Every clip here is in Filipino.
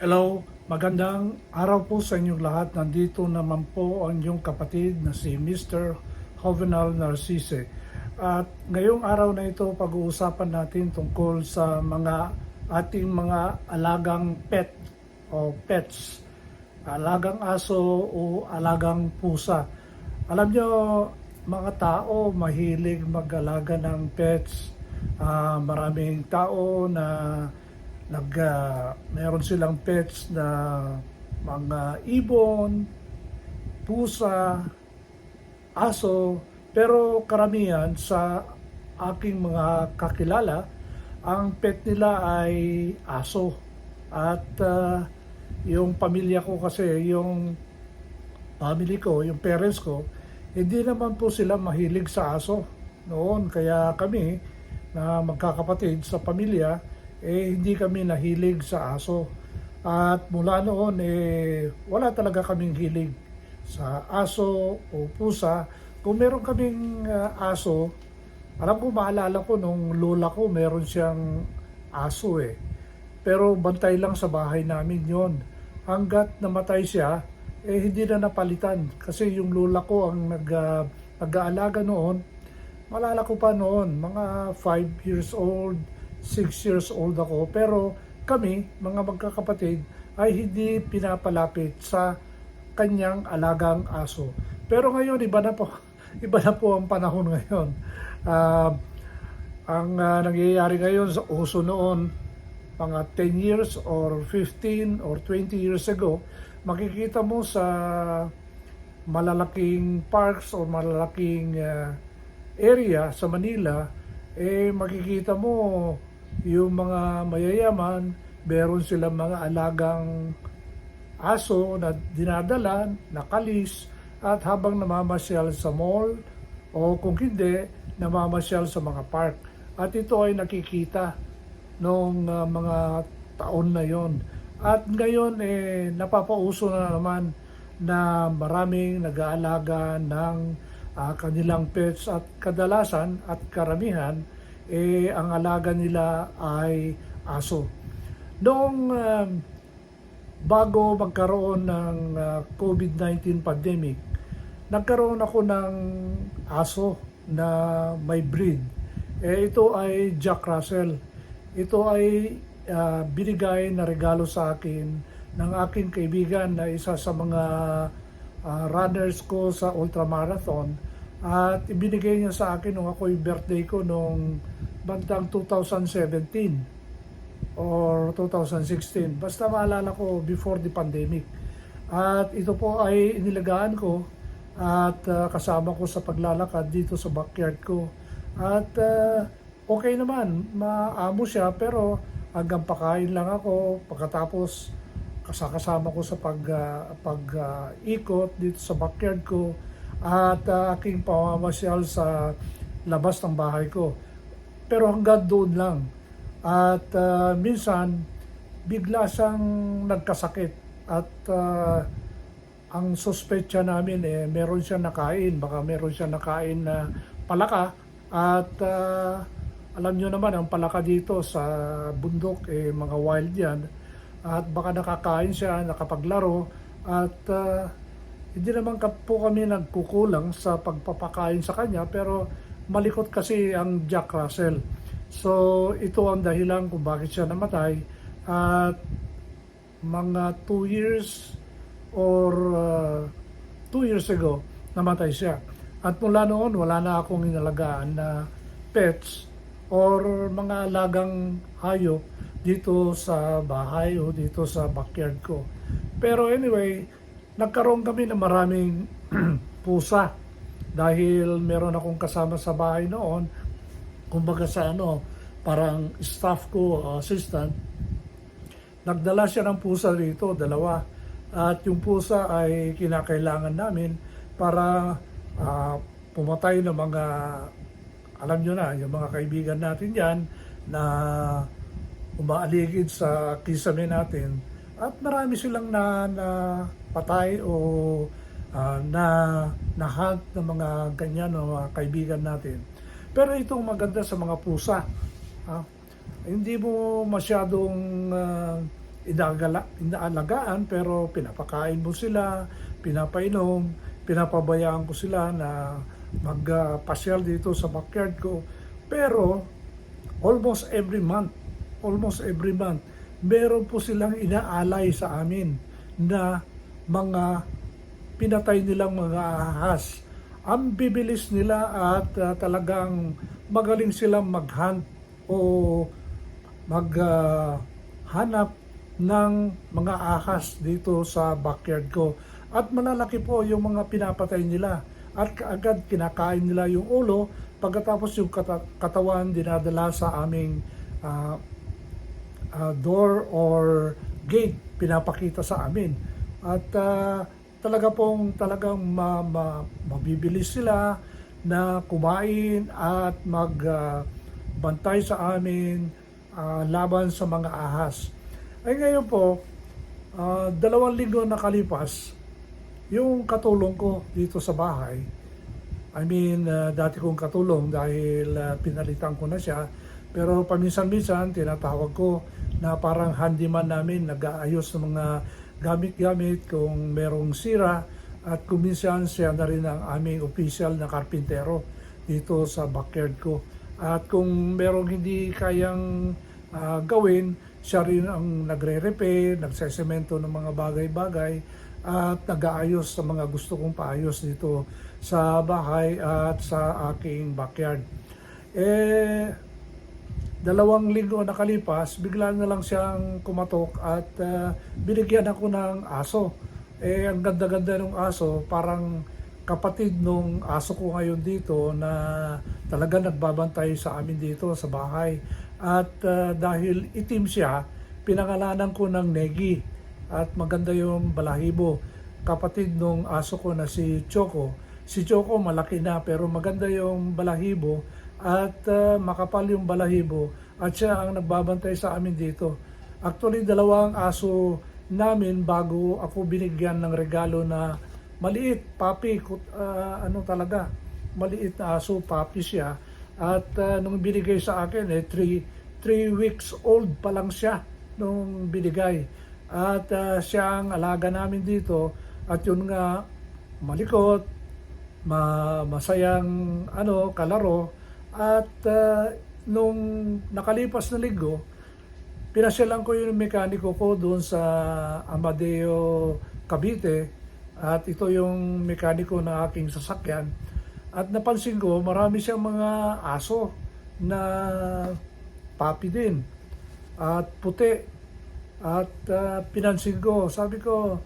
Hello, magandang araw po sa inyong lahat. Nandito naman po ang inyong kapatid na si Mr. Jovenal Narcisse. At ngayong araw na ito, pag-uusapan natin tungkol sa mga ating mga alagang pet o pets. Alagang aso o alagang pusa. Alam nyo, mga tao mahilig mag-alaga ng pets. Ah, maraming tao na nag ah, meron silang pets na mga ibon, pusa, aso, pero karamihan sa aking mga kakilala, ang pet nila ay aso. At ah, yung pamilya ko kasi, yung family ko, yung parents ko, hindi naman po sila mahilig sa aso noon. Kaya kami na magkakapatid sa pamilya, eh hindi kami nahilig sa aso. At mula noon, eh wala talaga kaming hilig sa aso o pusa. Kung meron kaming ah, aso, alam ko, maalala ko nung lola ko, meron siyang aso eh. Pero bantay lang sa bahay namin yon. Hanggat namatay siya, eh hindi na napalitan. Kasi yung lola ko ang nag, ah, nag-aalaga noon, malala ko pa noon, mga 5 years old, 6 years old ako. Pero kami, mga magkakapatid, ay hindi pinapalapit sa kanyang alagang aso. Pero ngayon, iba na po. Iba na po ang panahon ngayon. Ah, ang ah, nangyayari ngayon sa uso noon, mga 10 years or 15 or 20 years ago, makikita mo sa malalaking parks o malalaking ah, area sa Manila, eh makikita mo yung mga mayayaman, meron silang mga alagang aso na dinadala, nakalis, at habang namamasyal sa mall o kung hindi, namamasyal sa mga park. At ito ay nakikita noong ah, mga taon na yon. At ngayon, eh, napapauso na naman na maraming nag-aalaga ng ah, kanilang pets at kadalasan at karamihan, eh, ang alaga nila ay aso. Noong ah, bago magkaroon ng ah, COVID-19 pandemic, nagkaroon ako ng aso na may breed. Eh, ito ay Jack Russell. Ito ay ah, binigay na regalo sa akin ng aking kaibigan na isa sa mga ah, runners ko sa ultramarathon. At ibinigay niya sa akin nung ako yung birthday ko nung bandang 2017 or 2016. Basta maalala ko before the pandemic. At ito po ay inilagaan ko at ah, kasama ko sa paglalakad dito sa backyard ko. At ah, okay naman, maamo siya pero hanggang pakain lang ako pagkatapos kasakasama ko sa pag ah, pag ah, ikot dito sa backyard ko at ah, aking pamamasyal sa labas ng bahay ko. Pero hanggang doon lang. At ah, minsan bigla siyang nagkasakit. At ah, ang suspecha namin eh meron siya nakain, baka meron siya nakain na palaka. At ah, alam nyo naman ang palaka dito sa bundok eh mga wild yan. At baka nakakain siya, nakapaglaro. At ah, hindi naman po kami nagkukulang sa pagpapakain sa kanya pero malikot kasi ang Jack Russell. So ito ang dahilan kung bakit siya namatay at mga 2 years or 2 years ago namatay siya. At mula noon wala na akong inalagaan na pets or mga alagang hayop dito sa bahay o dito sa backyard ko. Pero anyway, nagkaroon kami ng maraming pusa dahil meron akong kasama sa bahay noon. Kumbaga sa ano parang staff ko assistant. Nagdala siya ng pusa dito dalawa. At yung pusa ay kinakailangan namin para ah, pumatay ng mga alam nyo na yung mga kaibigan natin yan na umaaligid sa kisame natin. At marami silang na, na patay o ah, na nahunt ng mga ganyan ng mga kaibigan natin. Pero itong maganda sa mga pusa, ah, hindi mo masyadong ah, inagala, inaalagaan pero pinapakain mo sila, pinapainom, pinapabayaan ko sila na magpasyal dito sa backyard ko. Pero almost every month, almost every month, meron po silang inaalay sa amin na mga pinatay nilang mga ahas. Ang bibilis nila at ah, talagang magaling silang mag-hunt o maghanap ng mga ahas dito sa backyard ko. At malalaki po yung mga pinapatay nila. At kaagad kinakain nila yung ulo, pagkatapos yung kata- katawan dinadala sa aming ah, ah, door or gate pinapakita sa amin. At ah, talaga pong talagang ma, ma- mabibilis sila na kumain at magbantay sa amin ah, laban sa mga ahas. Ay ngayon po, ah, dalawang linggo nakalipas, yung katulong ko dito sa bahay, I mean, ah, dati kong katulong dahil ah, pinalitan ko na siya. Pero paminsan-minsan, tinatawag ko na parang handyman namin, nag-aayos ng mga gamit-gamit kung merong sira. At kuminsan siya na rin ang aming official na karpintero dito sa backyard ko. At kung merong hindi kayang ah, gawin, siya rin ang nagre-repair, nagsesemento ng mga bagay-bagay at nag-aayos sa mga gusto kong paayos dito sa bahay at sa aking backyard. Eh, dalawang linggo nakalipas, bigla na lang siyang kumatok at ah, binigyan ako ng aso. Eh, ang ganda-ganda ng aso, parang kapatid nung aso ko ngayon dito na talaga nagbabantay sa amin dito sa bahay. At ah, dahil itim siya, pinangalanan ko ng Negi at maganda yung balahibo. Kapatid nung aso ko na si Choco. Si Choco malaki na pero maganda yung balahibo at ah, makapal yung balahibo at siya ang nagbabantay sa amin dito. Actually, dalawang aso namin bago ako binigyan ng regalo na maliit, papi, ah, ano talaga, maliit na aso, papi siya. At ah, nung binigay sa akin, eh, 3 weeks old pa lang siya nung binigay. At ah, siya ang alaga namin dito. At yun nga, malikot, ma masayang ano, kalaro. At ah, nung nakalipas na linggo, pinasyalan ko yung mekaniko ko doon sa Amadeo Cavite. At ito yung mekaniko na aking sasakyan. At napansin ko marami siyang mga aso na papi din at puti. At ah, pinansin ko sabi ko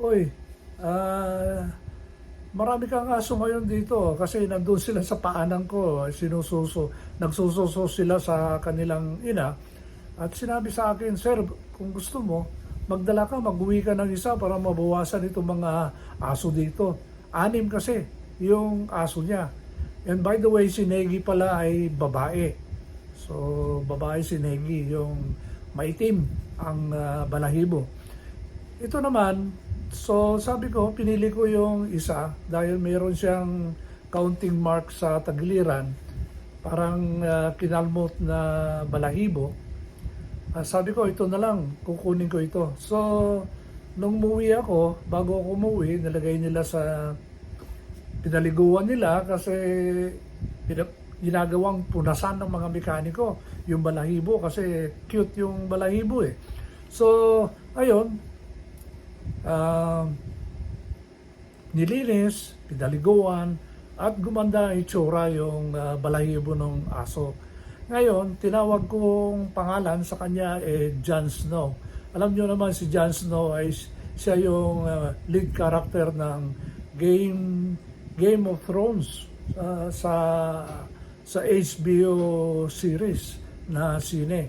oy ah marami kang aso ngayon dito kasi nandun sila sa paanan ko sinususo nagsususo sila sa kanilang ina at sinabi sa akin, Sir, kung gusto mo, magdala ka, mag-uwi ka ng isa para mabawasan itong mga aso dito. Anim kasi yung aso niya. And by the way, si Negi pala ay babae. So, babae si Negi, yung maitim ang ah, balahibo. Ito naman, so sabi ko, pinili ko yung isa dahil mayroon siyang counting mark sa tagiliran, parang ah, kinalmot na balahibo. Ah, sabi ko, ito na lang, kukunin ko ito. So, nung umuwi ako, bago ako umuwi, nilagay nila sa pinaliguan nila kasi ginagawang punasan ng mga mekaniko yung balahibo kasi cute yung balahibo eh. So, ayun, ah, nilinis, pinaliguan, at gumanda itsura yung ah, balahibo ng aso. Ngayon, tinawag kong pangalan sa kanya eh Jon Snow. Alam nyo naman si Jon Snow ay siya yung ah, lead character ng Game Game of Thrones ah, sa sa HBO series na sine.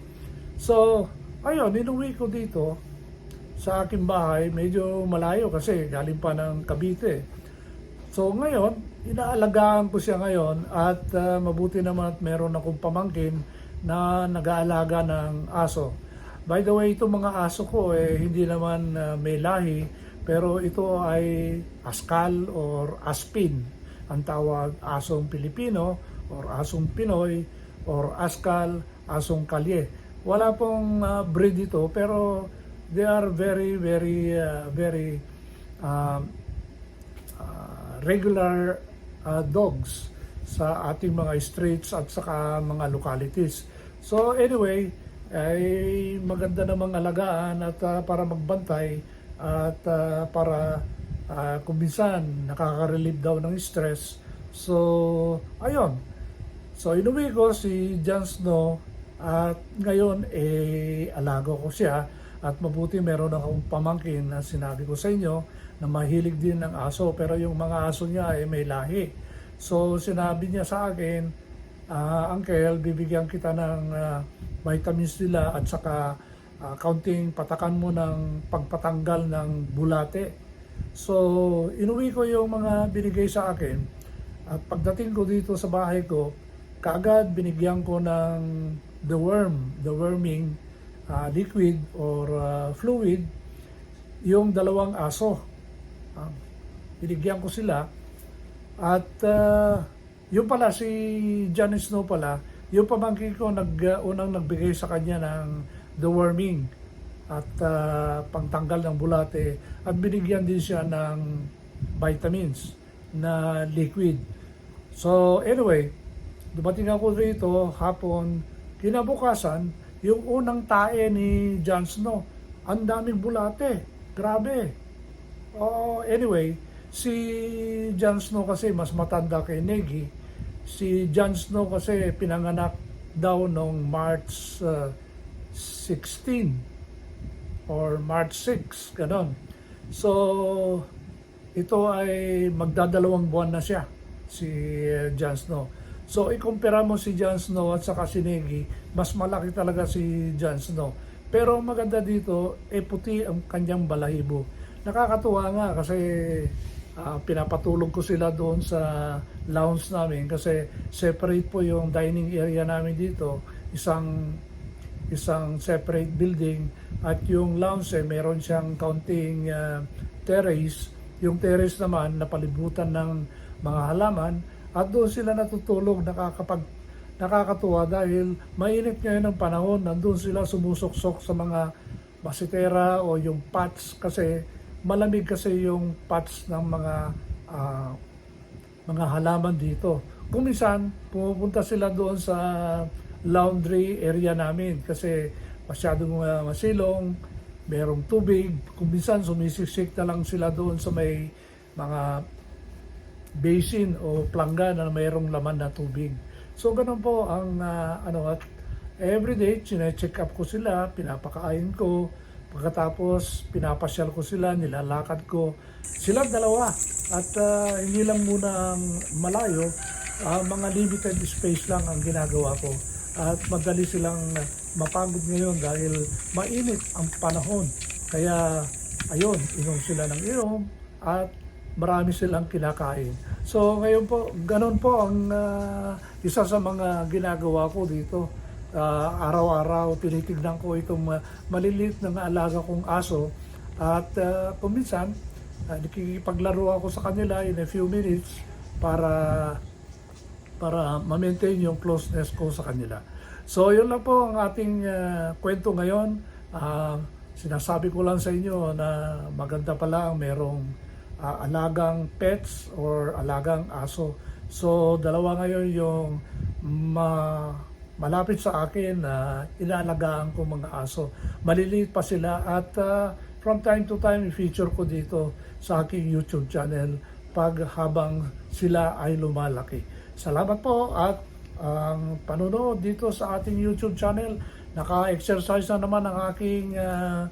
So, ayun, inuwi ko dito sa aking bahay, medyo malayo kasi galing pa ng Cavite. So ngayon, inaalagaan ko siya ngayon at ah, mabuti naman at meron akong pamangkin na nag-aalaga ng aso. By the way, itong mga aso ko eh, hindi naman ah, may lahi, pero ito ay askal or aspin. Ang tawag asong Pilipino or asong Pinoy or askal, asong kalye. Wala pong ah, breed ito pero they are very, very, uh, very um, uh, regular uh, dogs sa ating mga streets at saka mga localities. So anyway, ay maganda namang alagaan at uh, para magbantay at uh, para uh, kung nakaka-relieve daw ng stress. So ayun. So inuwi ko si Jon Snow at ngayon eh alaga ko siya at mabuti meron akong pamangkin na sinabi ko sa inyo na mahilig din ng aso pero yung mga aso niya ay may lahi. So sinabi niya sa akin, ah, Uncle, bibigyan kita ng ah, vitamins nila at saka ah, kaunting patakan mo ng pagpatanggal ng bulate. So inuwi ko yung mga binigay sa akin at pagdating ko dito sa bahay ko, kaagad binigyan ko ng the worm, the worming ah, liquid or ah, fluid yung dalawang aso. Ah, binigyan ko sila at uh, yung pala si Johnny Snow pala, yung pamangkin ko nag uh, unang nagbigay sa kanya ng the worming at uh, pangtanggal ng bulate at binigyan din siya ng vitamins na liquid. So anyway, dumating ako rito hapon, kinabukasan, yung unang tae ni Jon Snow, ang daming bulate. Grabe. Oh, anyway, si Jon Snow kasi mas matanda kay Negi. Si Jon Snow kasi pinanganak daw noong March uh, 16 or March 6, ganon. So, ito ay magdadalawang buwan na siya, si uh, Jon Snow. So, ikumpira mo si Jon Snow at saka si Negi, mas malaki talaga si Jon Snow. Pero ang maganda dito, eh puti ang kanyang balahibo. Nakakatuwa nga kasi ah, pinapatulog ko sila doon sa lounge namin kasi separate po yung dining area namin dito. Isang isang separate building at yung lounge eh, meron siyang kaunting ah, terrace. Yung terrace naman napalibutan ng mga halaman at doon sila natutulog nakakapag nakakatuwa dahil mainit ngayon ang panahon nandun sila sumusuksok sa mga basitera o yung pots kasi malamig kasi yung pots ng mga ah, mga halaman dito. Kung minsan, pumupunta sila doon sa laundry area namin kasi masyadong uh, masilong, merong tubig. Kung minsan, sumisiksik na lang sila doon sa may mga basin o plangga na mayroong laman na tubig. So ganun po ang ah, ano at everyday chine-check up ko sila, pinapakain ko, pagkatapos pinapasyal ko sila, nilalakad ko. Silang dalawa at ah, hindi lang muna ang malayo, ah, mga limited space lang ang ginagawa ko. At madali silang mapagod ngayon dahil mainit ang panahon. Kaya ayun, inom sila ng inom at marami silang kinakain. So ngayon po, ganun po ang ah, isa sa mga ginagawa ko dito. Ah, araw-araw tinitignan ko itong ah, maliliit na alaga kong aso at uh, kuminsan uh, nakikipaglaro ako sa kanila in a few minutes para para ma-maintain yung closeness ko sa kanila. So yun lang po ang ating ah, kwento ngayon. Ah, sinasabi ko lang sa inyo na maganda pala ang merong ah, alagang pets or alagang aso. So dalawa ngayon yung ma malapit sa akin na inaalagaan ko mga aso. Maliliit pa sila at ah, from time to time i-feature ko dito sa aking YouTube channel pag habang sila ay lumalaki. Salamat po at ang panonood dito sa ating YouTube channel. Naka-exercise na naman ang aking ah,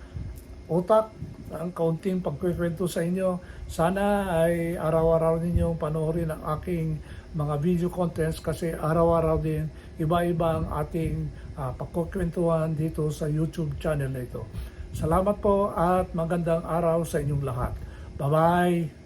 utak ang kaunting pagkikwento sa inyo. Sana ay araw-araw ninyong panoorin ang aking mga video contents kasi araw-araw din iba-iba ang ating uh, pagkukwentuhan dito sa YouTube channel na ito. Salamat po at magandang araw sa inyong lahat. Bye-bye!